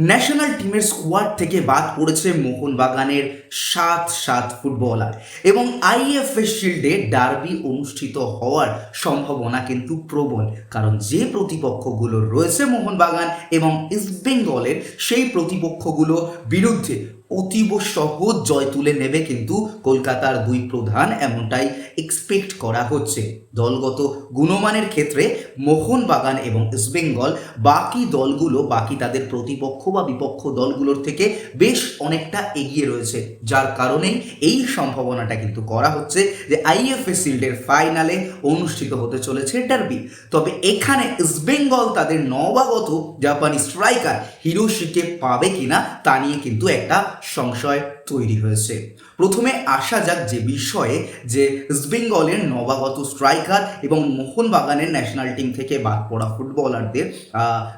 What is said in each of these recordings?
National টিমের squad থেকে বাদ পড়েছে মোহনবাগানের সাত সাত ফুটবলার। এবং আইএফএ শিল্ডে ডার্বি অনুষ্ঠিত হওয়ার সম্ভাবনা কিন্তু প্রবল, কারণ যে প্রতিপক্ষগুলো রয়েছে মোহনবাগান এবং ইস্টবেঙ্গলের, সেই প্রতিপক্ষগুলো বিরুদ্ধে অতীব সহজ জয় তুলে নেবে কিন্তু কলকাতার দুই প্রধান এমনটাই এক্সপেক্ট করা হচ্ছে। দলগত গুণমানের ক্ষেত্রে মোহনবাগান এবং ইস্টবেঙ্গল বাকি দলগুলো, বাকি তাদের প্রতিপক্ষ বা বিপক্ষ দলগুলোর থেকে বেশ অনেকটা এগিয়ে রয়েছে। যার কারণেই এই সম্ভাবনাটা কিন্তু করা হচ্ছে যে আইএফএ শিল্ডের ফাইনালে অনুষ্ঠিত হতে চলেছে ডার্বি তবে এখানে ইস্টবেঙ্গল তাদের নবাগত জাপানি স্ট্রাইকার হিরোশিকে পাবে কিনা তা নিয়ে কিন্তু একটা সংশয় তৈরি হয়েছে। প্রথমে আসা যাক যে বিষয়ে যে ইস্টবেঙ্গলের নবাগত স্ট্রাইকার এবং মোহনবাগানের ন্যাশনাল টিম থেকে বাদ পড়া ফুটবলারদের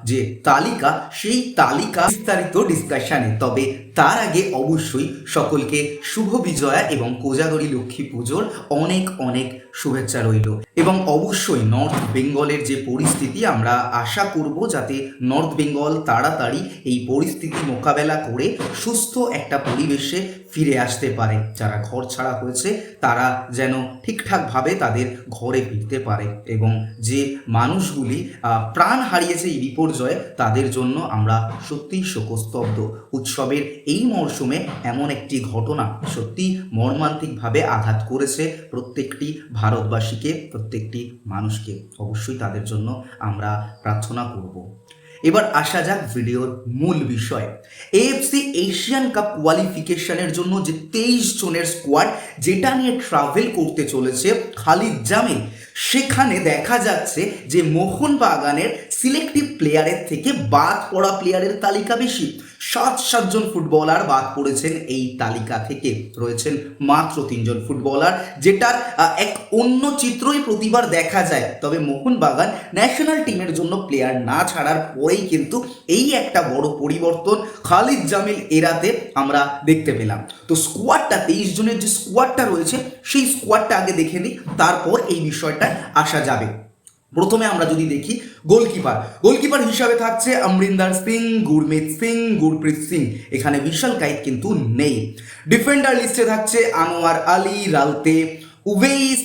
যে তালিকা, সেই তালিকা বিস্তারিত ডিসকাশনে তবে তার আগে অবশ্যই সকলকে শুভ বিজয়া এবং কোজাগরী লক্ষ্মী পুজোর অনেক অনেক শুভেচ্ছা রইল। এবং অবশ্যই নর্থ বেঙ্গলের যে পরিস্থিতি, আমরা আশা করব যাতে নর্থ বেঙ্গল তাড়াতাড়ি এই পরিস্থিতি মোকাবেলা করে সুস্থ একটা পরিবেশে ফিরে আসতে পারে। যারা ঘর ছাড়া হয়েছে, তারা যেন ঠিকঠাকভাবে তাদের ঘরে ফিরতে পারে এবং যে মানুষগুলি প্রাণ হারিয়েছে এই বিপর্যয়ে, তাদের জন্য আমরা সত্যিই শোকস্তব্ধ। উৎসবের এই মরশুমে এমন একটি ঘটনা সত্যি মর্মান্তিকভাবে আঘাত করেছে প্রত্যেকটি ভারতবাসীকে, প্রত্যেকটি মানুষকে। অবশ্যই তাদের জন্য আমরা প্রার্থনা করব। এবার আসা যাক ভিডিওর মূল বিষয়। এএফসি এশিয়ান কাপ কোয়ালিফিকেশনের জন্য যে তেইশ জনের স্কোয়াড যেটা নিয়ে ট্রাভেল করতে চলেছে খালিদ জামিল, সেখানে দেখা যাচ্ছে যে মোহনবাগানের সিলেক্টিভ প্লেয়ারের থেকে বাদ পড়া প্লেয়ারের তালিকা বেশি। সাত সাতজন ফুটবলার বাদ পড়েছেন এই তালিকা থেকে। রয়েছেন মাত্র তিনজন ফুটবলার যেটার এক অন্য চিত্রই প্রতিবার দেখা যায়। তবে মোহনবাগান ন্যাশনাল টিমের জন্য প্লেয়ার না ছাড়ার পরেই কিন্তু এই একটা বড় পরিবর্তন খালিদ জামিল এরাতে আমরা দেখতে পেলাম। তো স্কোয়াডটা তেইশ জনের যে স্কোয়াডটা রয়েছে, সেই স্কোয়াডটা আগে দেখে নিই, তারপর এই বিষয়টা আসা যাবে। প্রথমে আমরা যদি দেখি গোলকিপার। গোলকিপার হিসাবে থাকছে অমরিন্দার সিং, গুরমিত সিং, গুরপ্রীত সিং। এখানে বিশাল কাইত কিন্তু নেই। ডিফেন্ডার লিস্টে থাকছে আনোয়ার আলী, রালতে উভেইস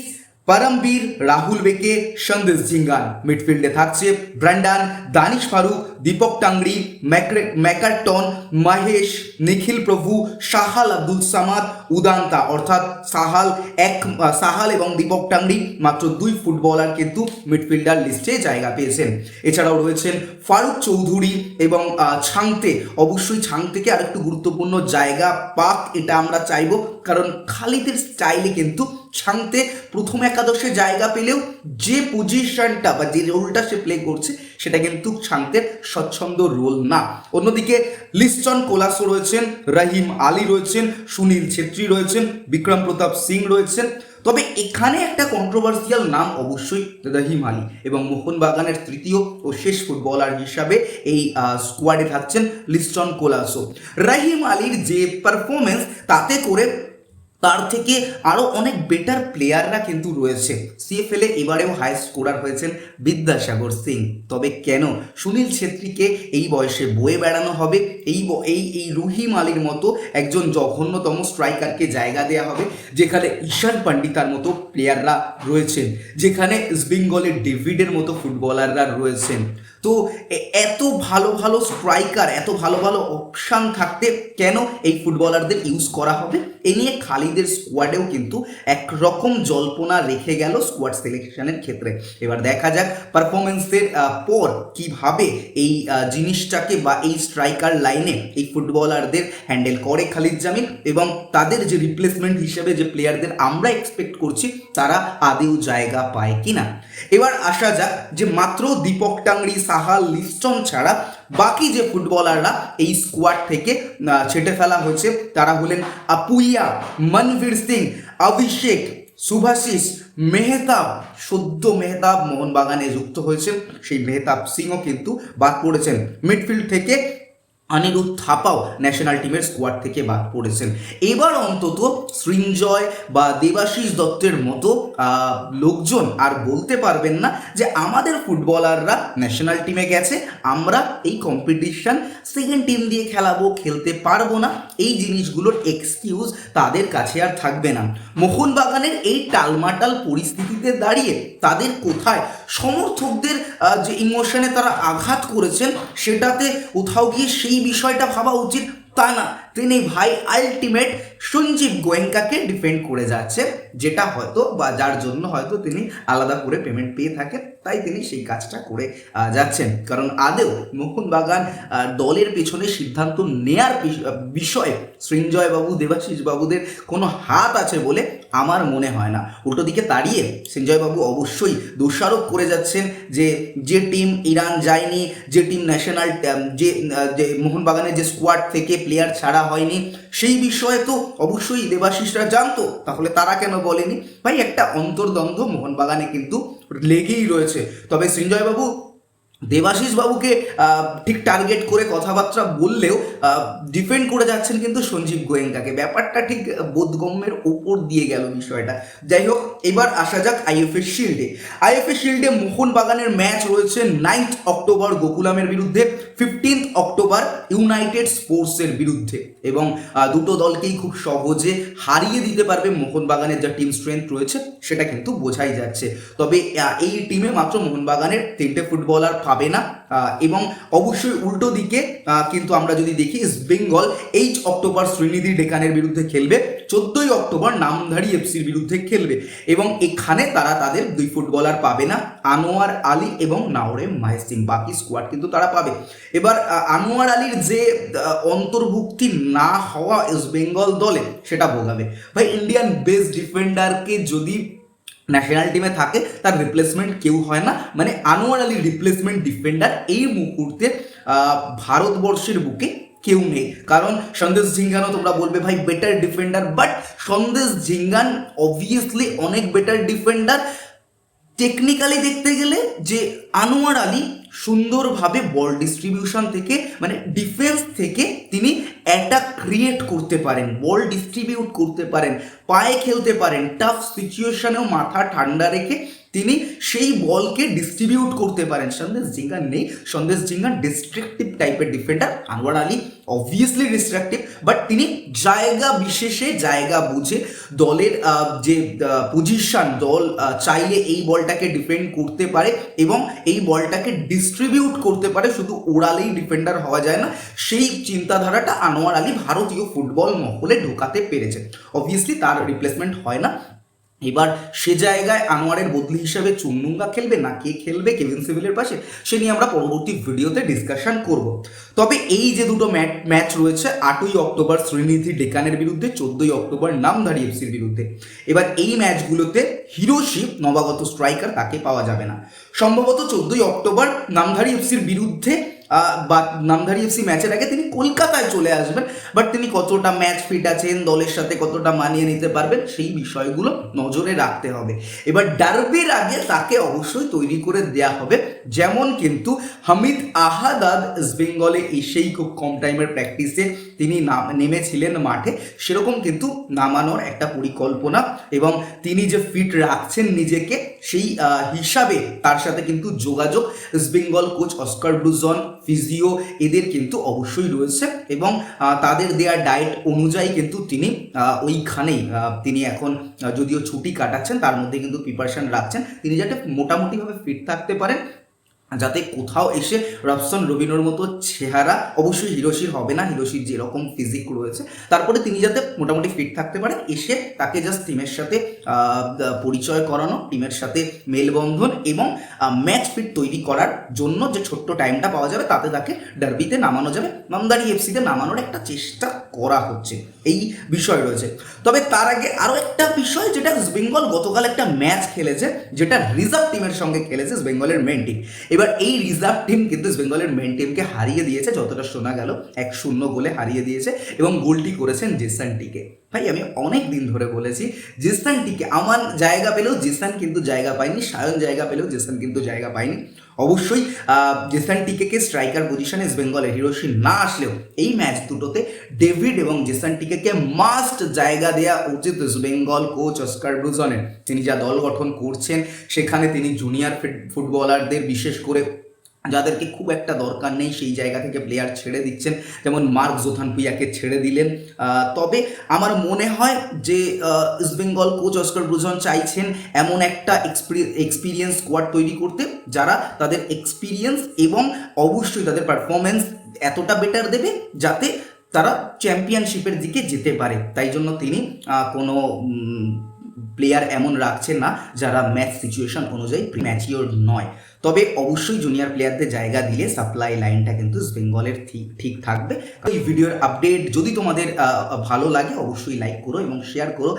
পরমবীর, রাহুল বেকে, সন্দেশ জিঙ্গান মিডফিল্ডে থাকছে ব্র্যান্ডান দানিশ ফারুক, দীপক টাংরি, ম্যাক্রে- ম্যাকারটন, মহেশ, নিখিল প্রভু, সাহাল আব্দুল সামাদ, উদান্তা। অর্থাৎ সাহাল এক, সাহাল এবং দীপক টাংরি মাত্র দুই ফুটবলার কিন্তু মিডফিল্ডার লিস্টে জায়গা পেয়েছেন। এছাড়াও রয়েছেন ফারুক চৌধুরী এবং ছাংতে। অবশ্যই ছাংতেকে আরেকটু গুরুত্বপূর্ণ জায়গা পাক, এটা আমরা চাইব। কারণ খালিদের স্টাইলে কিন্তু ছাংতে প্রথম একাদশে জায়গা পেলেও যে পজিশনটা বা যে রোলটা সে প্লে করছে, সেটা কিন্তু ছাংতের স্বচ্ছন্দ রোল না। অন্যদিকে লিস্টন কোলাসো রয়েছেন, রহিম আলী রয়েছেন, সুনীল ছেত্রী রয়েছেন, বিক্রম প্রতাপ সিং রয়েছেন। তবে এখানে একটা কন্ট্রোভার্সিয়াল নাম অবশ্যই রহিম আলী এবং মোহনবাগানের তৃতীয় ও শেষ ফুটবলার হিসাবে এই স্কোয়াডে থাকছেন লিস্টন কোলাসো। রহিম আলীর যে পারফরমেন্স তাতে করে তার থেকে আরও অনেক বেটার প্লেয়াররা কিন্তু রয়েছে। সিএফএলে এবারেও হাই স্কোরার হয়েছেন বিদ্যাসাগর সিং। তবে কেন? সুনীল ছেত্রীকে এই বয়সে বয়ে বেড়ানো হবে? এই এই এই রুহিম আলীর মতো একজন জঘন্যতম স্ট্রাইকারকে জায়গা দেওয়া হবে, যেখানে ঈশান পান্ডিতার মতো প্লেয়াররা রয়েছেন, যেখানে ইস্টবেঙ্গলের ডেভিডের মতো ফুটবলাররা রয়েছেন। তো এত ভালো ভালো স্ট্রাইকার এত ভালো ভালো অপশান থাকতে কেন এই ফুটবলারদের ইউজ করা হবে? এ নিয়ে খালিদের স্কোয়াডেও কিন্তু একরকম জল্পনা রেখে গেল স্কোয়াড সিলেকশনের ক্ষেত্রে। এবার দেখা যাক পারফরমেন্সের পর কীভাবে এই জিনিসটাকে বা এই স্ট্রাইকার লাইনে এই ফুটবলারদের হ্যান্ডেল করে খালিদ জামিল এবং তাদের যে রিপ্লেসমেন্ট হিসেবে যে প্লেয়ারদের আমরা এক্সপেক্ট করছি, তারা আদেও জায়গা পায় কিনা? এবার আসা যাক যে মাত্র দীপক টাংরি সাহাল লিস্টন ছাড়া বাকি যে ফুটবলাররা এই স্কোয়াড থেকে ছেটে ফেলা হয়েছে, তারা হলেন আপুইয়া মনভীর সিং, অভিষেক, শুভাশিস, মেহতাব। সদ্য মেহতাব মোহনবাগানে যুক্ত হয়েছেন। সেই মেহতাব সিংও কিন্তু বাদ পড়েছেন। মিডফিল্ড থেকে অনিরুদ্ধ থাপাও ন্যাশনাল টিমের স্কোয়াড থেকে বাদ পড়েছেন। এবার অন্তত সৃঞ্জয় বা দেবাশিস দত্তের মতো লোকজন আর বলতে পারবেন না যে আমাদের ফুটবলাররা ন্যাশনাল টিমে গেছে, আমরা এই কম্পিটিশন সেকেন্ড টিম দিয়ে খেলাবো, খেলতে পারব না, এই জিনিসগুলোর এক্সকিউজ তাদের কাছে আর থাকবে না। মোহনবাগানের এই টালমাটাল পরিস্থিতিতে দাঁড়িয়ে তাদের কোথায় সমর্থকদের যে ইমোশনে তারা আঘাত করেছেন, সেটাতে কোথাও গিয়ে সেই বিষয়টা ভাবা উচিত তা না। তিনি ভাই আলটিমেট সঞ্জীব গোয়েঙ্কাকে ডিফেন্ড করে যাচ্ছে, যেটা হয়তো বা যার জন্য হয়তো তিনি আলাদা করে পেমেন্ট পেয়ে থাকেন, তাই তিনি সেই কাজটা করে যাচ্ছেন। কারণ আদেও মোহনবাগান দলের পেছনে সিদ্ধান্ত নেয়ার বিষয়ে সৃঞ্জয় বাবু দেবাশিস বাবুদের কোনো হাত আছে বলে আমার মনে হয় না। উল্টো দিকে দাঁড়িয়ে সঞ্জয় বাবু অবশ্যই দোষারোপ করে যাচ্ছেন যে যে টিম ইরান যায়নি, যে টিম ন্যাশনাল যে মোহনবাগানের যে স্কোয়াড থেকে প্লেয়ার ছাড়া হয়নি। সেই বিষয়ে তো অবশ্যই দেবাশিসরা জানতো, তাহলে তারা কেন বলেনি? ভাই, একটা অন্তর্দ্বন্দ্ব মোহনবাগানে কিন্তু লেগেই রয়েছে। তবে সঞ্জয় বাবু দেবাশিস বাবুকে ঠিক টার্গেট করে কথাবার্তা বললেও ডিফেন্ড করে যাচ্ছেন কিন্তু সঞ্জীব গোয়েঙ্কাকে। ব্যাপারটা ঠিক বোধগম্যের ওপর দিয়ে গেল বিষয়টা। যাই হোক, এবার আসা যাক আইএফএ শিল্ডে আইএফএ শিল্ডে মোহনবাগানের ম্যাচ রয়েছে নাইন্থ অক্টোবর গোকুলামের বিরুদ্ধে ফিফটিন্থ অক্টোবর ইউনাইটেড স্পোর্টসের বিরুদ্ধে। এবং দুটো দলকেই খুব সহজে হারিয়ে দিতে পারবে মোহনবাগানের যা টিম স্ট্রেংথ রয়েছে, সেটা কিন্তু বোঝাই যাচ্ছে। তবে এই টিমে মাত্র মোহনবাগানের তিনটে ফুটবলার পাবে না এবং অবশ্যই উল্টো দিকে কিন্তু আমরা যদি দেখি ইস্ট বেঙ্গল এইচ অক্টোবর শ্রীনিধি ডেকানের বিরুদ্ধে খেলবে, চোদ্দই অক্টোবর নামধারী এফসির বিরুদ্ধে খেলবে, এবং এখানে তারা তাদের দুই ফুটবলার পাবে না, আনোয়ার আলী এবং নাওরে মাইসিং বাকি স্কোয়াড কিন্তু তারা পাবে। এবার আনোয়ার আলীর যে অন্তর্ভুক্তি না হওয়া ইস্ট বেঙ্গল দলে, সেটা ভোগাবে ভাই ইন্ডিয়ান বেস্ট ডিফেন্ডারকে যদি ন্যাশনাল টিমে থাকে, তার রিপ্লেসমেন্ট কেউ হয় না। মানে আনোয়ার আলী রিপ্লেসমেন্ট ডিফেন্ডার এই মুহূর্তে ভারতবর্ষের বুকে কেউ নেই। কারণ সন্দেশ ঝিঙ্গানও তোমরা বলবে, ভাই better defender but Sandesh Jhingan obviously অনেক বেটার ডিফেন্ডার টেকনিক্যালি দেখতে গেলে যে আনোয়ার আলী সুন্দরভাবে বল ডিস্ট্রিবিউশন থেকে মানে ডিফেন্স থেকে তিনি অ্যাটাক ক্রিয়েট করতে পারেন, বল ডিস্ট্রিবিউট করতে পারেন, পায়ে খেলতে পারেন টাফ সিচুয়েশনেও মাথা ঠান্ডা রেখে তিনি সেই বলকে ডিস্ট্রিবিউট করতে পারেন। সন্দেশ জিঙ্গান নেই। সন্দেশ জিঙ্গান ডিস্ট্রাকটিভ টাইপের defender Anwar Ali obviously destructive but তিনি জায়গা বিশেষে জায়গা বুঝে দলের যে পজিশন দল চাইলে এই বলটাকে ডিফেন্ড করতে পারে এবং এই বলটাকে ডিস্ট্রিবিউট করতে পারে। শুধু ওড়ালেই ডিফেন্ডার হওয়া যায় না, সেই চিন্তাধারাটা আনোয়ার আলী ভারতীয় ফুটবল মহলে ঢোকাতে পেরেছে। অবভিয়াসলি তার রিপ্লেসমেন্ট হয় না। এবার সে জায়গায় আনোয়ারের বদলি হিসাবে চুন্নুঙ্গা খেলবে না? কে খেলবে? কেভিন সিভিলের পাশে? সে নিয়ে আমরা পরবর্তী ভিডিওতে ডিসকাশন করব। তবে এই যে দুটো ম্যাচ ম্যাচ রয়েছে আটই অক্টোবর শ্রীনিধি ডেকানের বিরুদ্ধে, চোদ্দই অক্টোবর নামধারী এফসির বিরুদ্ধে। এবার এই ম্যাচগুলোতে হিরোশি নবাগত স্ট্রাইকার তাকে পাওয়া যাবে না? সম্ভবত চোদ্দই অক্টোবর নামধারী এফসির বিরুদ্ধে বা নামধারী এফসি ম্যাচের আগে তিনি কলকাতায় চলে আসবেন বাট তিনি কতটা ম্যাচ ফিট আছেন, দলের সাথে কতটা মানিয়ে নিতে পারবেন, সেই বিষয়গুলো নজরে রাখতে হবে। এবার ডার্বির আগে তাকে অবশ্যই তৈরি করে দেয়া হবে, যেমন কিন্তু হামিদ আহাদাদ বেঙ্গলে এসেই খুব কম টাইমের প্র্যাকটিসে তিনি নাম, নেমেছিলেন মাঠে। সেরকম কিন্তু নামানোর একটা পরিকল্পনা এবং তিনি যে ফিট রাখছেন নিজেকে, সেই হিসাবে তার সাথে কিন্তু যোগাযোগ। Bengal coach Oscar Bruzon physio এদের কিন্তু অবশ্যই রয়েছে এবং তাদের দেয়া ডায়েট অনুযায়ী কিন্তু তিনি ওইখানেই তিনি এখন যদিও ছুটি কাটাচ্ছেন, তার মধ্যে কিন্তু প্রিপারেশান রাখছেন। তিনি যাতে মোটামুটিভাবে ফিট থাকতে পারেন যাতে কোথাও এসে রবসন রবিনোর মতো চেহারা অবশ্যই হিরোশির হবে না, হিরোশির যেরকম ফিজিক রয়েছে। তারপরে তিনি যাতে মোটামুটি ফিট থাকতে পারেন, এসে তাকে জাস্ট টিমের সাথে পরিচয় করানো টিমের সাথে মেলবন্ধন এবং ম্যাচ ফিট তৈরি করার জন্য যে ছোট্ট টাইমটা পাওয়া যাবে, তাতে তাকে ডার্বিতে নামানো যাবে। মামদারি এফসিতে নামানোর একটা চেষ্টা করা হচ্ছে, এই বিষয় রয়েছে। তবে তার আগে আরও একটা বিষয়, যেটা বেঙ্গল গতকাল একটা ম্যাচ খেলেছে, যেটা রিজার্ভ টিমের সঙ্গে খেলেছে বেঙ্গলের মেন টিম এবার এই রিজার্ভ টিম কিন্তু ইস্ট বেঙ্গলের মেন টিমকে হারিয়ে দিয়েছে, যতটা শোনা গেল, এক শূন্য গোলে হারিয়ে দিয়েছে এবং গোলটি করেছেন জেসান টিকে। ভাই, আমি অনেক দিন ধরে বলেছি, জিসান টিকে, আমার জায়গা পেলেও জিসান কিন্তু জায়গা পায়নি, সায়ন জায়গা পেলেও জিসান কিন্তু জায়গা পায়নি। অবশ্যই জেসান টিকেকে স্ট্রাইকার পজিশনে ইস্ট বেঙ্গলের হিরোশি না আসলেও এই ম্যাচ দুটোতে ডেভিড এবং জেসান টিকেকে মাস্ট জায়গা দেওয়া উচিত ইস্ট বেঙ্গল কোচ অস্কার ব্রুজনের তিনি যা দল গঠন করছেন, সেখানে তিনি জুনিয়র ফুটবলারদের বিশেষ করে যাদেরকে খুব একটা দরকার নেই সেই জায়গা থেকে প্লেয়ার ছেড়ে দিচ্ছেন। যেমন মার্ক জোথান পুইয়াকে ছেড়ে দিলেন। তবে আমার মনে হয় যে আহ, East Bengal coach Oscar Bruzon চাইছেন এমন একটা এক্সপিরিয়েন্স স্কোয়াড তৈরি করতে যারা তাদের এক্সপিরিয়েন্স এবং অবশ্যই তাদের পারফরমেন্স এতটা বেটার দেবে যাতে তারা চ্যাম্পিয়নশিপের দিকে যেতে পারে। তাই জন্য তিনি কোনো প্লেয়ার এমন রাখছেন না যারা ম্যাচ সিচুয়েশন অনুযায়ী ম্যাচিওর নয়। তবে অবশ্যই জুনিয়র প্লেয়ারদের জায়গা দিলে সাপ্লাই লাইনটা কিন্তু বেঙ্গলের ঠিক ঠিক থাকবে। এই ভিডিওর আপডেট যদি তোমাদের ভালো লাগে অবশ্যই লাইক করো এবং শেয়ার করো।